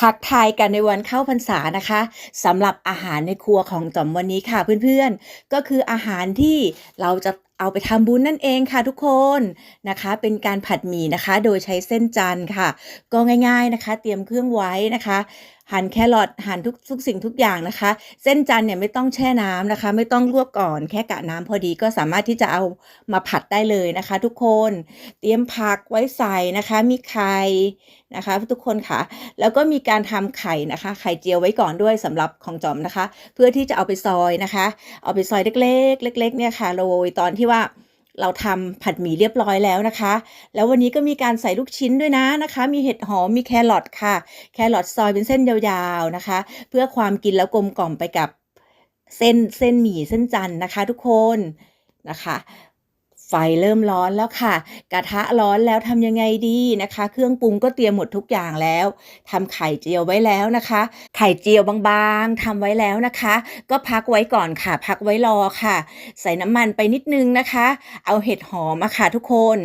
ทักทายกันในวันเข้าพรรษานะคะสำหรับอาหารในครัวของจอมวันนี้ค่ะเพื่อนๆ ก็คืออาหารที่เราจะเอาไปทำบุญนั่นเองค่ะทุกคนนะคะ เป็นการผัดหมี่นะคะ โดยใช้เส้นจันทร์ค่ะ ก็ง่าย ๆนะคะ เตรียมเครื่องไว้นะคะ หั่นแครอทหั่นทุกทุกสิ่งทุกอย่างนะคะ เส้นจันเนี่ยไม่ต้องแช่น้ำนะคะ ไม่ต้องลวกก่อนแค่กะน้ำพอดีก็สามารถที่จะเอามาผัดได้เลยนะคะ ทุกคนเตรียมผักไว้ใส่นะคะ มีไข่นะคะ ทุกคนค่ะ แล้วก็มีการทำไข่นะคะ ไข่เจียวไว้ก่อนด้วยสำหรับของจอมนะคะ เพื่อที่จะเอาไปซอยนะคะ เอาไปซอยเล็กๆ เล็ก ๆ เนี่ยค่ะโรยตอนที่ว่า เราทำผัดหมี่เรียบร้อยแล้วนะคะ แล้ววันนี้ก็มีการใส่ลูกชิ้นด้วยนะนะคะ มีเห็ดหอม มีแครอทค่ะ แครอทซอยเป็นเส้นยาวๆนะคะ เพื่อความกินแล้วกลมกล่อมไปกับเส้นเส้นหมี่เส้นจันนะคะ ทุกคนนะคะ ไฟเริ่มร้อนแล้วค่ะ กระทะร้อนแล้วทำยังไงดีนะคะ เครื่องปรุงก็เตรียมหมดทุกอย่างแล้วทำไข่เจียวไว้แล้วนะคะ ไข่เจียวบางๆทำไว้แล้วนะคะ ก็พักไว้ก่อนค่ะ พักไว้รอค่ะ ใส่น้ำมันไปนิดนึงนะคะ เอาเห็ดหอมอะค่ะทุกคน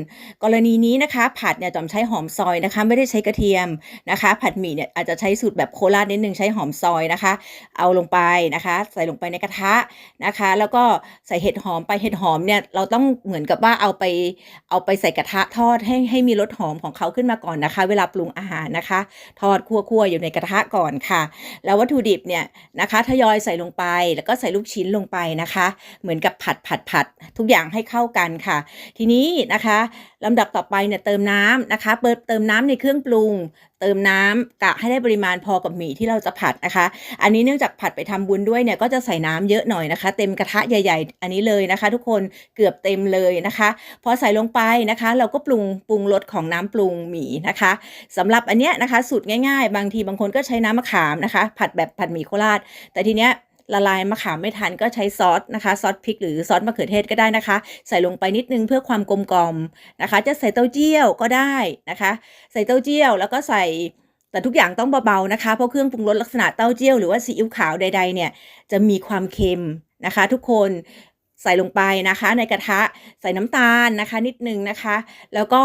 กรณีนี้นะคะ ผัดเนี่ยจอมใช้หอมซอยนะคะ ไม่ได้ใช้กระเทียมนะคะ ผัดหมี่เนี่ยอาจจะใช้สูตรแบบโคราชนิดนึงใช้หอมซอยนะคะ เอาลงไปนะคะ ใส่ลงไปในกระทะนะคะ แล้วก็ใส่เห็ดหอมไปเห็ดหอมเนี่ยเราต้องเหมือนกับว่าเอาไปเอาไปใส่กระทะทอดให้ให้มีรสหอมของเขาขึ้นมาก่อนนะคะ เวลาปรุงอาหารนะคะ ทอดคั่วๆอยู่ในกระทะก่อนค่ะ แล้ววัตถุดิบเนี่ยนะคะทยอยใส่ลงไปแล้วก็ใส่ลูกชิ้นลงไปนะคะ เหมือนกับผัดผัดผัดทุกอย่างให้เข้ากันค่ะ ทีนี้นะคะลำดับต่อไปเนี่ยเติมน้ำนะคะเปิดเติมน้ำในเครื่องปรุง ติมน้ำกะให้ได้ปริมาณพอกับหมี่ที่เราจะผัดนะคะ อันนี้เนื่องจากผัดไปทำบุญด้วยเนี่ยก็จะใส่น้ำเยอะหน่อยนะคะ เต็มกระทะใหญ่ๆ อันนี้เลยนะคะ ทุกคนเกือบเต็มเลยนะคะพอใส่ลงไปนะคะ เราก็ปรุงปรุงรสของน้ำปรุงหมี่นะคะสำหรับอันเนี้ยนะคะสูตรง่าย ๆ บางทีบางคนก็ใช้น้ำมะขามนะคะ ผัดแบบผัดหมี่โคราช แต่ทีเนี้ย ละลายมะขามไม่ทันก็ใช้ซอสนะคะซอสพริกหรือซอสมะเขือเทศก็ได้นะคะ ใส่ลงไปนิดนึงเพื่อความกลมกล่อมนะคะ จะใส่เต้าเจี้ยวก็ได้นะคะ ใส่เต้าเจี้ยวแล้วก็ใส่แต่ทุกอย่างต้องเบาๆนะคะเพราะเครื่องปรุงรสลักษณะเต้าเจี้ยวหรือว่าซีอิ๊วขาวใด ๆ เนี่ยจะมีความเค็มนะคะ ทุกคนใส่ลงไปนะคะ ในกระทะใส่น้ำตาลนะคะ นิดนึงนะคะ แล้วก็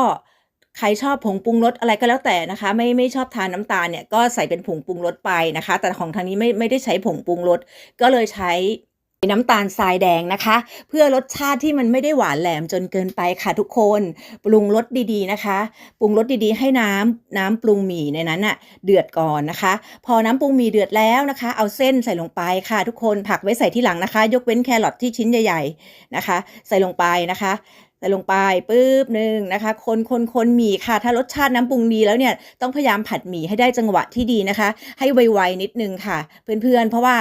ใครชอบผงปรุงรสอะไรก็แล้วแต่นะคะ ไม่ไม่ชอบทานน้ำตาลเนี่ยก็ใส่เป็นผงปรุงรสไปนะคะ แต่ของทางนี้ไม่ไม่ได้ใช้ผงปรุงรสก็เลยใช้น้ำตาลทรายแดงนะคะ เพื่อรสชาติที่มันไม่ได้หวานแหลมจนเกินไปค่ะทุกคนปรุงรสดีๆนะคะปรุงรสดีๆ ให้น้ำน้ำปรุงหมี่ในนั้นน่ะเดือดก่อนนะคะ พอน้ำปรุงหมี่เดือดแล้วนะคะ เอาเส้นใส่ลงไปค่ะ ทุกคนผักไว้ใส่ที่หลังนะคะ ยกเว้นแครอทที่ชิ้นใหญ่ ๆนะคะ ใส่ลงไปนะคะ ใส่ลงไปปุ๊บหนึ่งนะคะ คนคนคนหมี่ค่ะ ถ้ารสชาติน้ำปรุงดีแล้วเนี่ยต้องพยายามผัดหมี่ให้ได้จังหวะที่ดีนะคะ ให้ไวๆนิดนึงค่ะ เพื่อนๆ เพราะว่า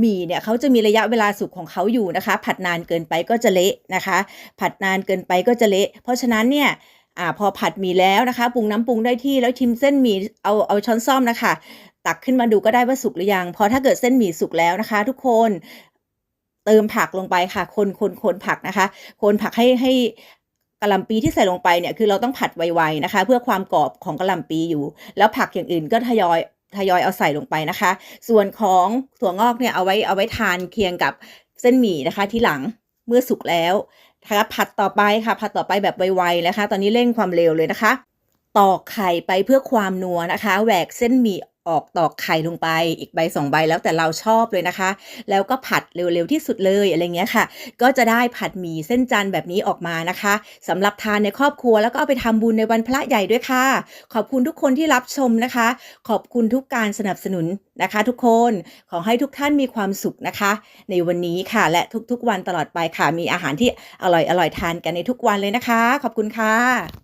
หมี่เนี่ยเขาจะมีระยะเวลาสุกของเขาอยู่นะคะ ผัดนานเกินไปก็จะเละนะคะ ผัดนานเกินไปก็จะเละ เพราะฉะนั้นเนี่ยอ่าพอผัดหมี่แล้วนะคะปรุงน้ำปรุงได้ที่แล้วชิมเส้นหมี่เอาเอาช้อนซ่อมนะคะ ตักขึ้นมาดูก็ได้ว่าสุกหรือยัง พอถ้าเกิดเส้นหมี่สุกแล้วนะคะ ทุกคน เติมผักลงไปค่ะ คนคนคนผักนะคะ คนผักให้ให้กะหล่ำปีที่ใส่ลงไปเนี่ยคือเราต้องผัดไวๆนะคะ เพื่อความกรอบของกะหล่ำปีอยู่ แล้วผักอย่างอื่นก็ทยอยทยอยเอาใส่ลงไปนะคะ ส่วนของถั่วงอกเนี่ยเอาไว้เอาไว้ทานเคียงกับเส้นหมี่นะคะที่หลังเมื่อสุกแล้วนะคะผัดต่อไปค่ะ ผัดต่อไปแบบไวๆนะคะ ตอนนี้เร่งความเร็วเลยนะคะ ตอกไข่ไปเพื่อความนัวนะคะแหวกเส้นหมี่ ออกตอกไข่ลงไปอีกใบสองใบแล้วแต่เราชอบเลยนะคะ แล้วก็ผัดเร็วๆที่สุดเลยอะไรเงี้ยค่ะ ก็จะได้ผัดหมี่เส้นจันแบบนี้ออกมานะคะสำหรับทานในครอบครัวแล้วก็เอาไปทำบุญในวันพระใหญ่ด้วยค่ะ ขอบคุณทุกคนที่รับชมนะคะ ขอบคุณทุกการสนับสนุนนะคะ ทุกคนขอให้ทุกท่านมีความสุขนะคะ ในวันนี้ค่ะ และทุกๆวันตลอดไปค่ะมีอาหารที่อร่อยๆทานกันในทุกวันเลยนะคะ ขอบคุณค่ะ